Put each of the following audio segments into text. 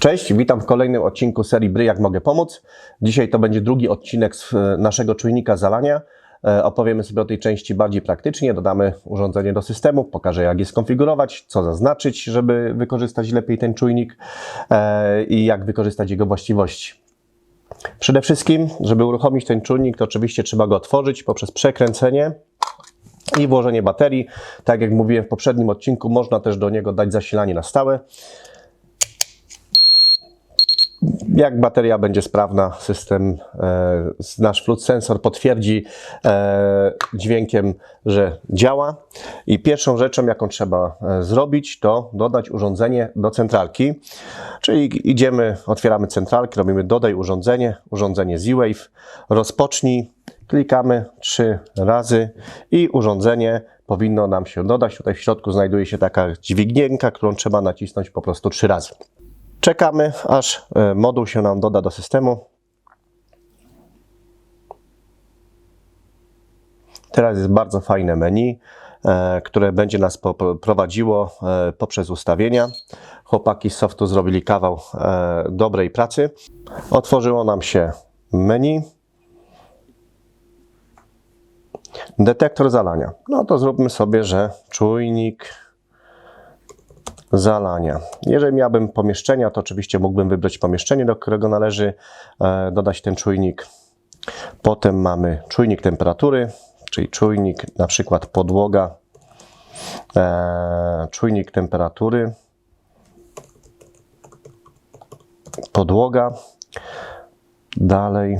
Cześć, witam w kolejnym odcinku serii Bry Jak Mogę Pomóc. Dzisiaj to będzie drugi odcinek z e, naszego czujnika zalania. E, Opowiemy sobie o tej części bardziej praktycznie, dodamy urządzenie do systemu, pokażę jak je skonfigurować, co zaznaczyć, żeby wykorzystać lepiej ten czujnik e, i jak wykorzystać jego właściwości. Przede wszystkim, żeby uruchomić ten czujnik, to oczywiście trzeba go otworzyć poprzez przekręcenie i włożenie baterii. Tak jak mówiłem w poprzednim odcinku, można też do niego dać zasilanie na stałe. Jak bateria będzie sprawna, system, e, nasz flood sensor potwierdzi e, dźwiękiem, że działa. I pierwszą rzeczą, jaką trzeba e, zrobić, to dodać urządzenie do centralki. Czyli idziemy, otwieramy centralkę, robimy dodaj urządzenie, urządzenie Z-Wave, rozpocznij, klikamy trzy razy i urządzenie powinno nam się dodać. Tutaj w środku znajduje się taka dźwignienka, którą trzeba nacisnąć po prostu trzy razy. Czekamy, aż e, moduł się nam doda do systemu. Teraz jest bardzo fajne menu, e, które będzie nas prowadziło e, poprzez ustawienia. Chłopaki z softu zrobili kawał dobrej pracy. Otworzyło nam się menu. Detektor zalania. No to zróbmy sobie, że czujnik zalania. Jeżeli miałbym pomieszczenia, to oczywiście mógłbym wybrać pomieszczenie, do którego należy e, dodać ten czujnik. Potem mamy czujnik temperatury, czyli czujnik na przykład podłoga, e, czujnik temperatury, podłoga. Dalej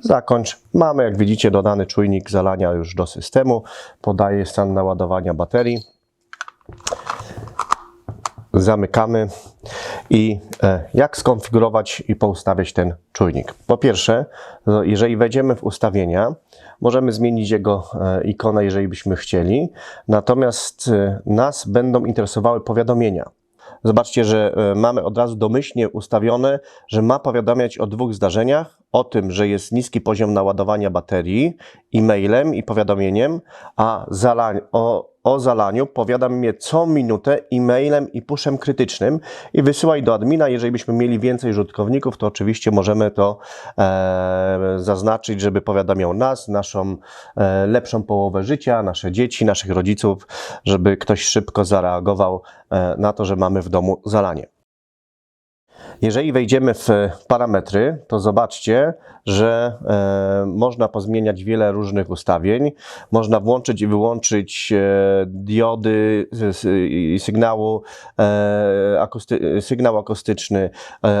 zakończ. Mamy, jak widzicie, dodany czujnik zalania już do systemu. Podaje stan naładowania baterii zamykamy i e, jak skonfigurować i poustawiać ten czujnik. Po pierwsze, no, jeżeli wejdziemy w ustawienia, możemy zmienić jego e, ikonę, jeżeli byśmy chcieli, natomiast e, nas będą interesowały powiadomienia. Zobaczcie, że mamy od razu domyślnie ustawione, że ma powiadamiać o dwóch zdarzeniach. O tym, że jest niski poziom naładowania baterii e-mailem i powiadomieniem, a o, o zalaniu powiadam mnie co minutę e-mailem i pushem krytycznym i wysyłaj do admina. Jeżeli byśmy mieli więcej użytkowników, to oczywiście możemy to e, zaznaczyć, żeby powiadamiał nas, naszą e, lepszą połowę życia, nasze dzieci, naszych rodziców, żeby ktoś szybko zareagował e, na to, że mamy w domu zalanie. Jeżeli wejdziemy w parametry, to zobaczcie, że e, można pozmieniać wiele różnych ustawień. Można włączyć i wyłączyć e, diody sygnału, e, akusty, sygnał akustyczny,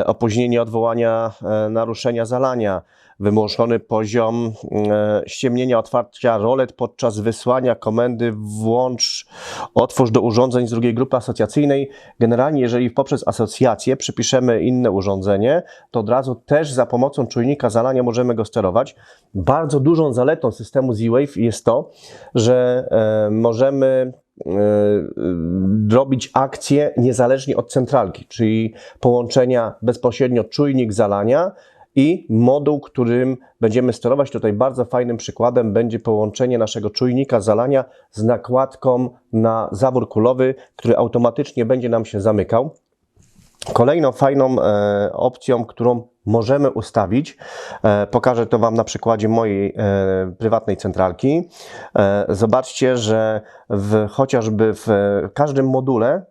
opóźnienie odwołania naruszenia zalania, wymuszony poziom e, ściemnienia otwarcia rolet podczas wysłania komendy włącz, otwórz do urządzeń z drugiej grupy asocjacyjnej. Generalnie, jeżeli poprzez asocjację przypiszemy inne urządzenie, to od razu też za pomocą czujnika zalania możemy go sterować. Bardzo dużą zaletą systemu Z-Wave jest to, że e, możemy e, robić akcje niezależnie od centralki, czyli połączenia bezpośrednio czujnik zalania i moduł, którym będziemy sterować. Tutaj bardzo fajnym przykładem będzie połączenie naszego czujnika zalania z nakładką na zawór kulowy, który automatycznie będzie nam się zamykał. Kolejną fajną e, opcją, którą możemy ustawić, e, pokażę to Wam na przykładzie mojej e, prywatnej centralki. E, zobaczcie, że w, chociażby w każdym module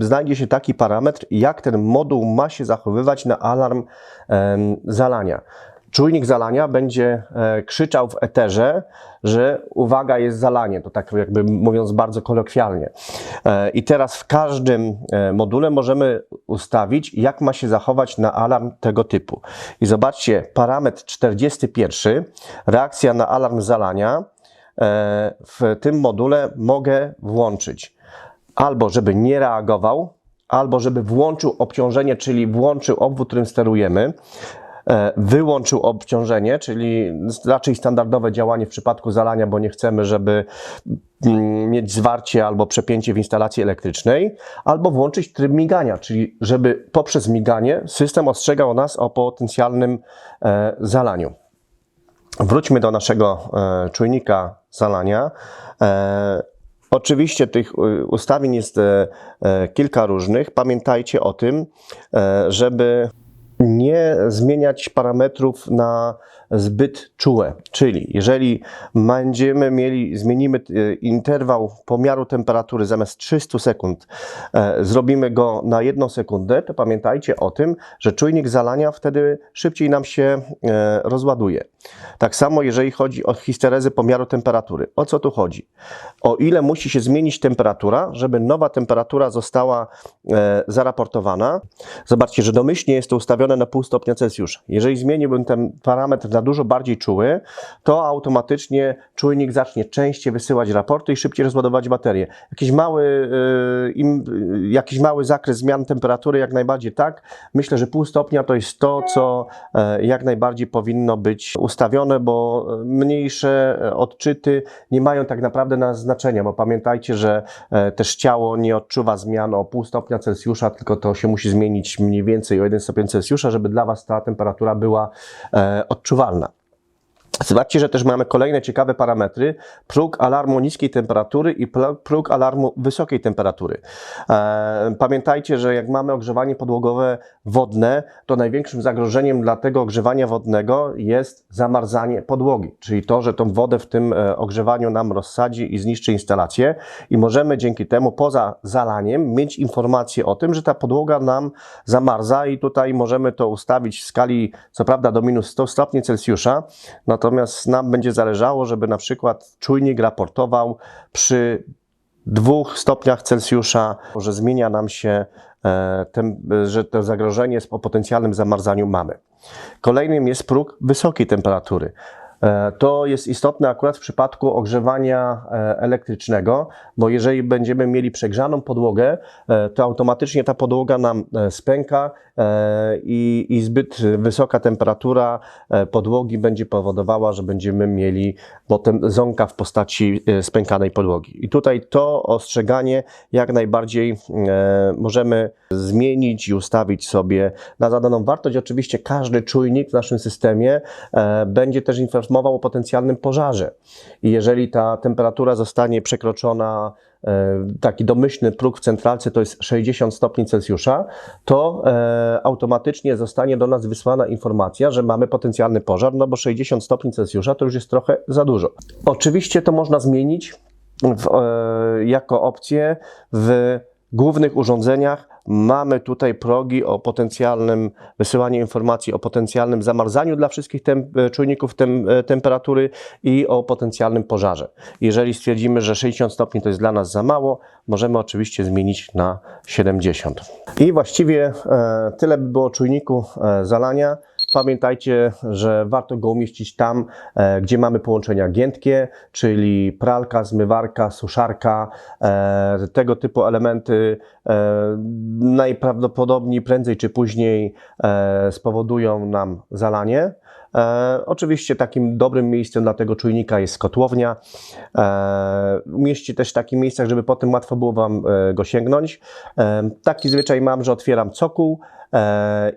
znajdzie się taki parametr, jak ten moduł ma się zachowywać na alarm zalania. Czujnik zalania będzie e, krzyczał w eterze, że uwaga, jest zalanie. To tak jakby mówiąc bardzo kolokwialnie. E, I teraz w każdym e, module możemy ustawić, jak ma się zachować na alarm tego typu. I zobaczcie, parametr 41, reakcja na alarm zalania. E, W tym module mogę włączyć albo żeby nie reagował, albo żeby włączył obciążenie, czyli włączył obwód, którym sterujemy, e, wyłączył obciążenie, czyli raczej standardowe działanie w przypadku zalania, bo nie chcemy, żeby mm, mieć zwarcie albo przepięcie w instalacji elektrycznej, albo włączyć tryb migania, czyli żeby poprzez miganie system ostrzegał nas o potencjalnym e, zalaniu. Wróćmy do naszego e, czujnika zalania. Oczywiście tych y, ustawień jest e, e, kilka różnych. Pamiętajcie o tym, e, żeby nie zmieniać parametrów na zbyt czułe. Czyli jeżeli będziemy mieli, zmienimy e, interwał pomiaru temperatury zamiast 300 sekund, e, zrobimy go na 1 sekundę, to pamiętajcie o tym, że czujnik zalania wtedy szybciej nam się e, rozładuje. Tak samo jeżeli chodzi o histerezy pomiaru temperatury. O co tu chodzi? O ile musi się zmienić temperatura, żeby nowa temperatura została zaraportowana. Zobaczcie, że domyślnie jest to ustawione na pół stopnia Celsjusza. Jeżeli zmieniłbym ten parametr na dużo bardziej czuły, to automatycznie czujnik zacznie częściej wysyłać raporty i szybciej rozładować baterię. Jakiś mały, e, im, e, jakiś mały zakres zmian temperatury, jak najbardziej tak. Myślę, że pół stopnia to jest to, co e, jak najbardziej powinno być ustawione, bo mniejsze e, odczyty nie mają tak naprawdę na znaczenia, bo pamiętajcie, że e, też ciało nie odczuwa zmian o pół stopnia Celsjusza, tylko to się musi zmienić mniej więcej o 1 stopień Celsjusza, żeby dla Was ta temperatura była e, odczuwalna. Zobaczcie, że też mamy kolejne ciekawe parametry. Próg alarmu niskiej temperatury i próg alarmu wysokiej temperatury. E, pamiętajcie, że jak mamy ogrzewanie podłogowe wodne, to największym zagrożeniem dla tego ogrzewania wodnego jest zamarzanie podłogi, czyli to, że tą wodę w tym e, ogrzewaniu nam rozsadzi i zniszczy instalację i możemy dzięki temu poza zalaniem mieć informację o tym, że ta podłoga nam zamarza i tutaj możemy to ustawić w skali co prawda do minus 100 stopni Celsjusza, natomiast nam będzie zależało, żeby na przykład czujnik raportował przy dwóch stopniach Celsjusza, że zmienia nam się, e, tem, że to zagrożenie o potencjalnym zamarzaniu mamy. Kolejnym jest próg wysokiej temperatury. E, To jest istotne akurat w przypadku ogrzewania e, elektrycznego, bo jeżeli będziemy mieli przegrzaną podłogę, e, to automatycznie ta podłoga nam spęka i, i zbyt wysoka temperatura podłogi będzie powodowała, że będziemy mieli potem ząka w postaci spękanej podłogi. I tutaj to ostrzeganie jak najbardziej możemy zmienić i ustawić sobie na zadaną wartość. Oczywiście każdy czujnik w naszym systemie będzie też informował o potencjalnym pożarze. I jeżeli ta temperatura zostanie przekroczona, e, taki domyślny próg w centralce to jest 60 stopni Celsjusza, to e, automatycznie zostanie do nas wysłana informacja, że mamy potencjalny pożar, no bo 60 stopni Celsjusza to już jest trochę za dużo. Oczywiście to można zmienić w, e, jako opcję w głównych urządzeniach mamy tutaj progi o potencjalnym wysyłaniu informacji o potencjalnym zamarzaniu dla wszystkich e, czujników tem, e, temperatury i o potencjalnym pożarze. Jeżeli stwierdzimy, że 60 stopni to jest dla nas za mało, możemy oczywiście zmienić na 70. I właściwie e, tyle by było czujniku zalania. Pamiętajcie, że warto go umieścić tam, e, gdzie mamy połączenia giętkie, czyli pralka, zmywarka, suszarka, e, tego typu elementy e, najprawdopodobniej prędzej czy później spowodują nam zalanie. E, oczywiście takim dobrym miejscem dla tego czujnika jest kotłownia. E, umieści też w takich miejscach, żeby potem łatwo było Wam e, go sięgnąć. E, taki zwyczaj mam, że otwieram cokół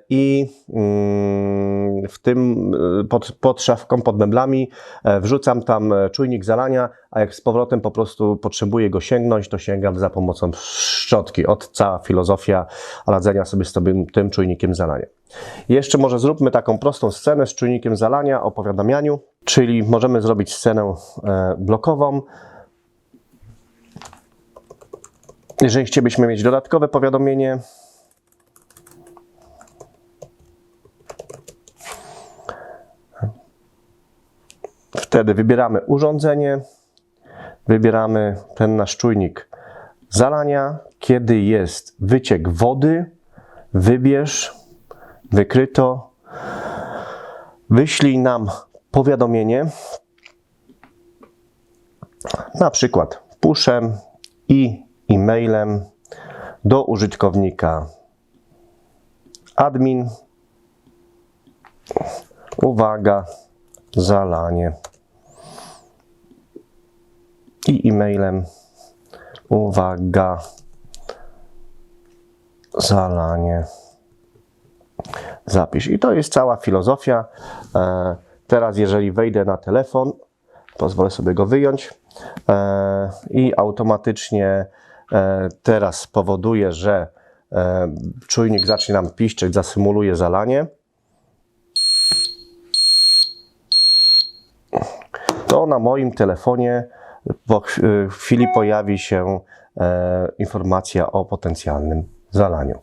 i mm, w tym e, pod, pod szafką, pod meblami e, wrzucam tam e, czujnik zalania, a jak z powrotem po prostu potrzebuję go sięgnąć, to sięgam za pomocą szczotki. Od cała filozofia radzenia sobie z tym, tym czujnikiem zalania. Jeszcze może zróbmy taką prostą scenę z czujnikiem zalania o powiadamianiu, czyli możemy zrobić scenę e, blokową. Jeżeli chcielibyśmy mieć dodatkowe powiadomienie, wtedy wybieramy urządzenie, wybieramy ten nasz czujnik zalania. Kiedy jest wyciek wody, wybierz wykryto. Wyślij nam powiadomienie, na przykład pushem i e-mailem do użytkownika admin. Uwaga, zalanie. I e-mailem. Uwaga, zalanie zapisz. I to jest cała filozofia. E, Teraz, jeżeli wejdę na telefon, Pozwolę sobie go wyjąć e, i automatycznie e, teraz powoduje, że czujnik zacznie nam piszczeć, zasymuluje zalanie. To na moim telefonie po w chwili pojawi się e, informacja o potencjalnym zalaniu.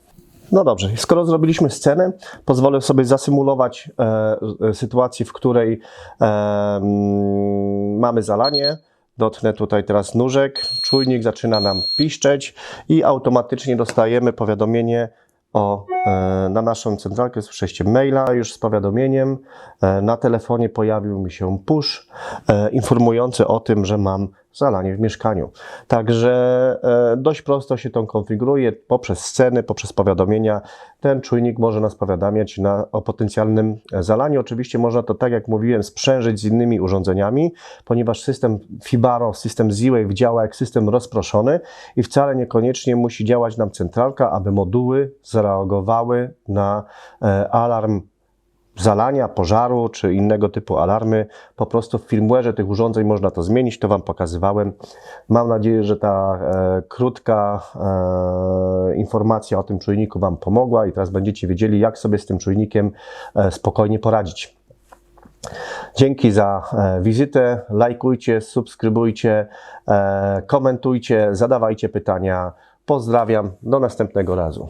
No dobrze, skoro zrobiliśmy scenę, pozwolę sobie zasymulować e, sytuację, w której e, mm, mamy zalanie. Dotnę tutaj teraz nóżek, czujnik zaczyna nam piszczeć i automatycznie dostajemy powiadomienie o, e, na naszą centralkę przejściem maila już z powiadomieniem. E, na telefonie pojawił mi się push e, informujący o tym, że mam zalanie w mieszkaniu. Także e, dość prosto się to konfiguruje poprzez sceny, poprzez powiadomienia. Ten czujnik może nas powiadamiać na, o potencjalnym e, zalaniu. Oczywiście można to, tak jak mówiłem, sprzężyć z innymi urządzeniami, ponieważ system Fibaro, system Z-Wave działa jak system rozproszony i wcale niekoniecznie musi działać nam centralka, aby moduły zareagowały na e, alarm zalania, pożaru czy innego typu alarmy. Po prostu w firmware'ze tych urządzeń można to zmienić, to Wam pokazywałem. Mam nadzieję, że ta e, krótka e, informacja o tym czujniku Wam pomogła i teraz będziecie wiedzieli, jak sobie z tym czujnikiem e, spokojnie poradzić. Dzięki za e, wizytę. Lajkujcie, subskrybujcie, e, komentujcie, zadawajcie pytania. Pozdrawiam. Do następnego razu.